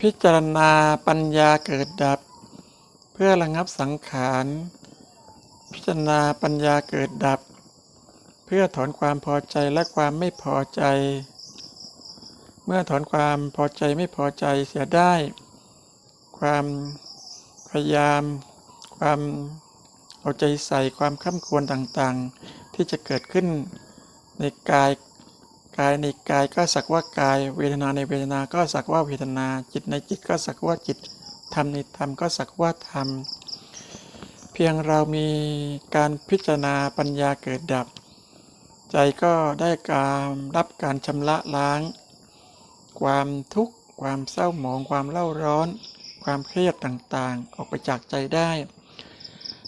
พิจารณาปัญญาเกิดดับ เพื่อระงับสังขาร พิจารณาปัญญาเกิดดับ เพื่อถอนความพอใจและความไม่พอใจ เมื่อถอนความพอใจไม่พอใจเสียได้ ความพยายาม ความเอาใจใส่ความข้ามควรต่างๆ ที่จะเกิดขึ้นในกาย กายในกายก็สักว่ากาย เวทนาในเวทนาก็สักว่าเวทนา จิตในจิตก็สักว่าจิตธรรมในธรรมก็สักว่าธรรม เพียงเรามีการพิจารณาปัญญาเกิดดับ ใจก็ได้การรับการชำระล้าง ความทุกข์ความเศร้าหมองความเล่าร้อน ความเครียดต่างๆ ออกไปจากใจได้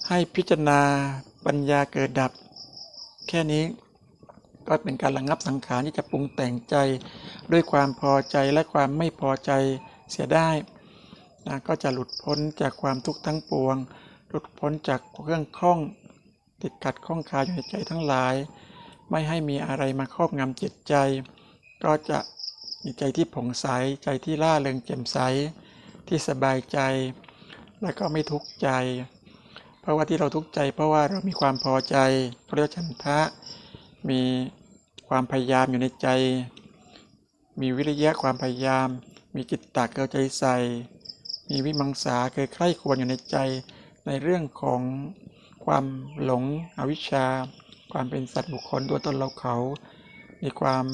ให้พิจารณาปัญญาเกิดดับ แค่นี้ ก็เป็นการระงับสังขารที่จะปรุงแต่งใจ ด้วยความพอใจและความไม่พอใจเสียได้นะก็จะหลุดพ้นจากความทุกข์ทั้งปวง หลุดพ้นจากเครื่องข้องติดขัดข้องคาอยู่ในใจทั้งหลาย ไม่ให้มีอะไรมาครอบงำจิตใจ ก็จะมีใจที่ผ่องใสใจที่ล่าเริงแจ่มใสที่สบายใจ และก็ไม่ทุกข์ใจ เพราะว่าที่เราทุกข์ใจ เพราะว่าเรามีความพอใจเขาเรียกว่าฉันทะมี ความพยายามอยู่ในใจ มีวิริยะความพยายาม มีจิตตากเอาใจใส่ มีวิมังสาเคยใคร่ควรอยู่ในใจ ในเรื่องของความหลงอวิชชา ความเป็นสัตว์บุคคลตัวตนเราเขา มีความ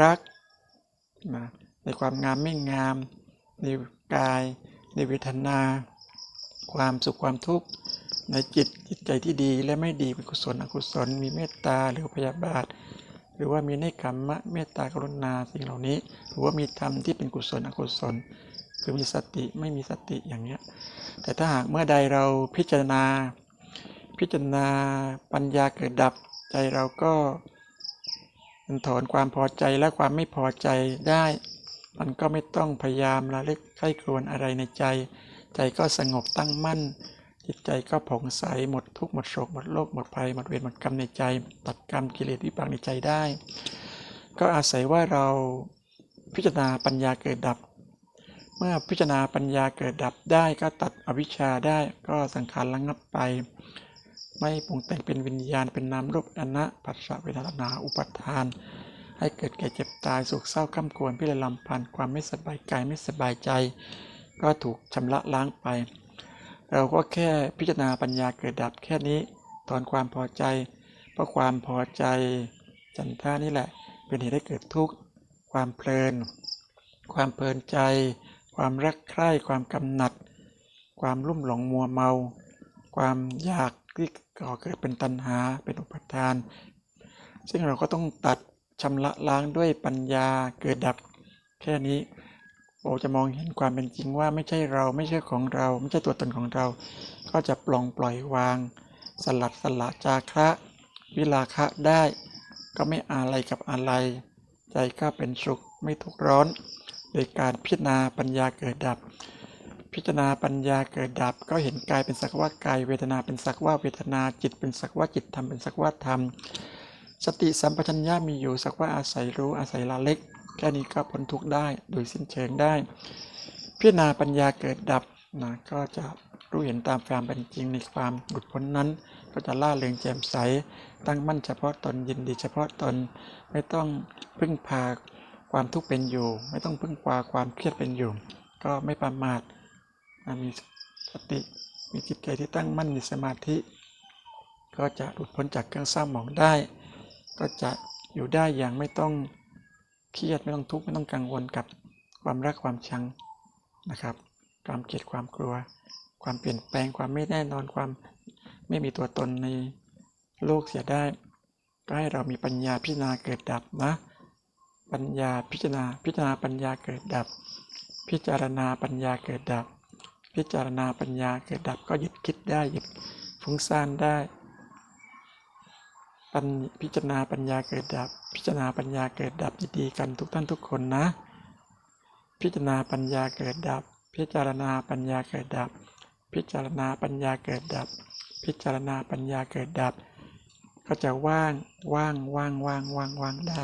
รักนะในความงามไม่งาม ในกาย ในเวทนา ความสุขความทุกข์ ในจิตจิตใจที่ดีและไม่ดีเป็นกุศลอกุศล มีเมตตาหรือพยาบาท หรือว่ามีเนคขมมะเมตตากรุณาสิ่งเหล่านี้ หรือว่ามีธรรมที่เป็นกุศลอกุศล คือมีสติไม่มีสติอย่างเนี้ยแต่ถ้าหากเมื่อใดเราพิจารณา พิจารณาปัญญาเกิดดับใจเราก็มันถอนความพอใจและความไม่พอใจได้ มันก็ไม่ต้องพยายามระลึกใคร่ครวญอะไรในใจ ใจก็สงบตั้งมั่น จิตใจก็ผ่องใสหมดทุกข์หมดโศกหมดโลกหมดภัยหมดเวรหมดกรรมในใจ ตัดกรรมกิเลสวิบากในใจได้ ก็อาศัยว่าเราพิจารณาปัญญาเกิดดับ เมื่อพิจารณาปัญญาเกิดดับได้ก็ตัดอวิชชาได้ก็สังขารระงับไป ไม่ปรุงแต่งเป็นวิญญาณเป็นนามรูปอนะปัสสะเวทนาอุปทาน ให้เกิดแก่เจ็บตายสุขเศร้าข้ามควรพิรลำพันความไม่สบายกายไม่สบายใจ ก็ถูกชำระล้างไป เราก็แค่พิจารณาปัญญาเกิดดับแค่นี้ถอนความพอใจ เพราะความพอใจจันท่านี่แหละ เป็นเหตุให้เกิดทุกข์ ความเพลิน ความเพลินใจ ความรักใคร่ ความกำหนัด ความลุ่มหลงมัวเมา ความอยากที่ก่อเกิดเป็นตัณหา เป็นอุปทาน ซึ่งเราก็ต้องตัดชำระล้างด้วยปัญญาเกิดดับแค่นี้ โอจะมองเห็นความเป็นจริงว่าไม่ใช่เราไม่ใช่ของเรา ไม่ใช่ตัวตนของเรา ก็จะปลงปล่อยวาง สลัดสละจาคะวิลาคะได้ ก็ไม่อะไรกับอะไร ใจก็เป็นสุขไม่ทุกข์ร้อน โดยการพิจารณาปัญญาเกิดดับ พิจารณาปัญญาเกิดดับ ก็เห็นกายเป็นสักว่ากายเวทนาเป็นสักว่าเวทนาจิตเป็นสักว่าจิตธรรมเป็นสักว่าธรรม สติสัมปชัญญะมีอยู่สักว่าอาศัยรู้อาศัยละเล็ก แค่นี้ก็พ้นทุกข์ได้โดยสิ้นเชิงได้ พิจารณาปัญญาเกิดดับนะก็จะรู้เห็นตามความเป็นจริงในความหลุดพ้นนั้น ก็จะล่าเริงแจ่มใส ตั้งมั่นเฉพาะตนยินดีเฉพาะตน ไม่ต้องพึ่งพาความทุกข์เป็นอยู่ ไม่ต้องพึ่งพาความเครียดเป็นอยู่ ก็ไม่ประมาทมีสติมีจิตใจที่ตั้งมั่นมีสมาธิ ก็จะหลุดพ้นจากเครื่องเศร้าหมองได้ ก็จะอยู่ได้อย่างไม่ต้อง เครียดไม่ต้องทุกข์ไม่ต้องกังวลกับความรักความชังนะครับ ความเกลียดความกลัว ความเปลี่ยนแปลงความไม่แน่นอนความไม่มีตัวตนในโลกเสียได้ ก็ให้เรามีปัญญาพิจารณาเกิดดับนะ ปัญญาพิจารณาพิจารณาปัญญาเกิดดับ พิจารณาปัญญาเกิดดับ พิจารณาปัญญาเกิดดับก็หยุดคิดได้หยุดฟุ้งซ่านได้ปัญพิจารณาปัญญาเกิดดับ จารณาปัญญาเกิดดับยินดีกันทุกท่านทุกคนนะ พิจารณาปัญญาเกิดดับ พิจารณาปัญญาเกิดดับ พิจารณาปัญญาเกิดดับ พิจารณาปัญญาเกิดดับ ก็จะว่างว่างว่างว่างว่างว่างได้